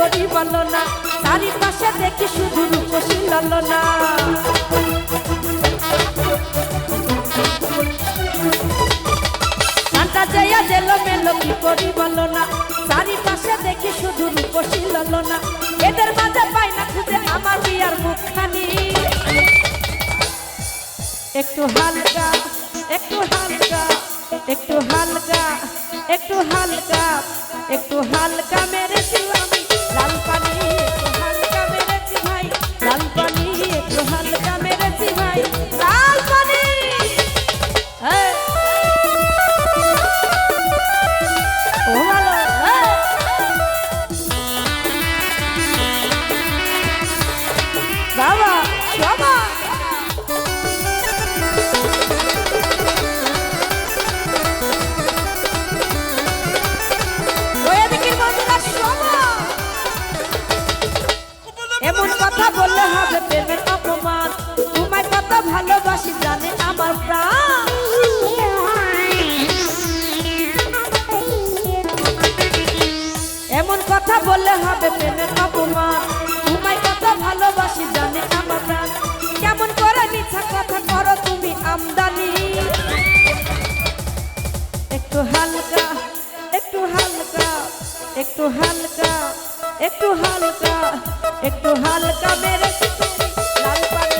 করি বলো না না চারিপাশে দেখি শুধু রূপসী ললনা এদের পাই না একটু হালকা একটু হালকা একটু হালকা একটু হালকা একটু হালকা একটু হালকা একটু হালকা একটু হালকা মেরেছো তুমি লাল পানি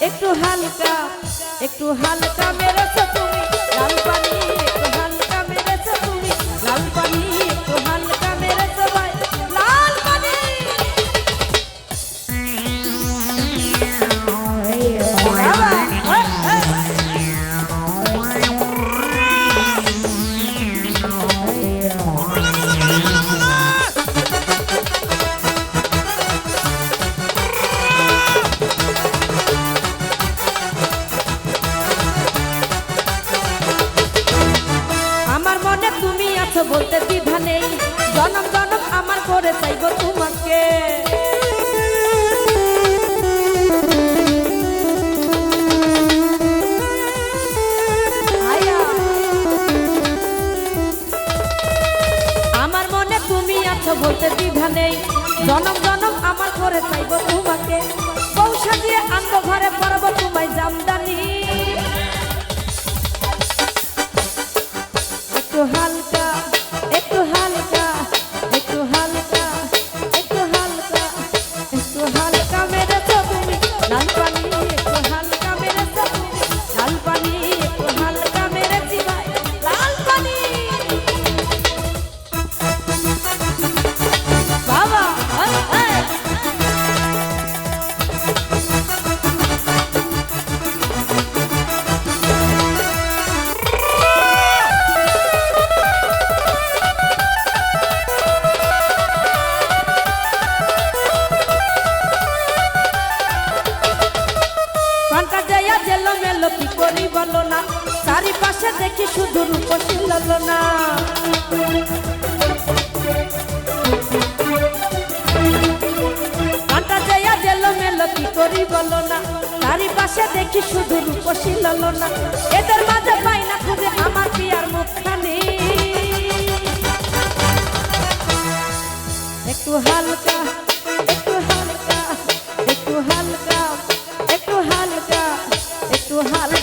একটু হালকা একটু হালকা মেরেছো আমার করে ললনা, চারিপাশে দেখি শুধু রূপসী ললনা। কাঁটা যাইয়া গেল মেলো, কি করি বলো না? চারিপাশে দেখি শুধু রূপসী ললনা। এদের মাঝে পাই না খুঁজে, আমার পিয়ার মুখখানি। একটু হালকা একটু হালকা একটু হালকা একটু হালকা একটু হালকা।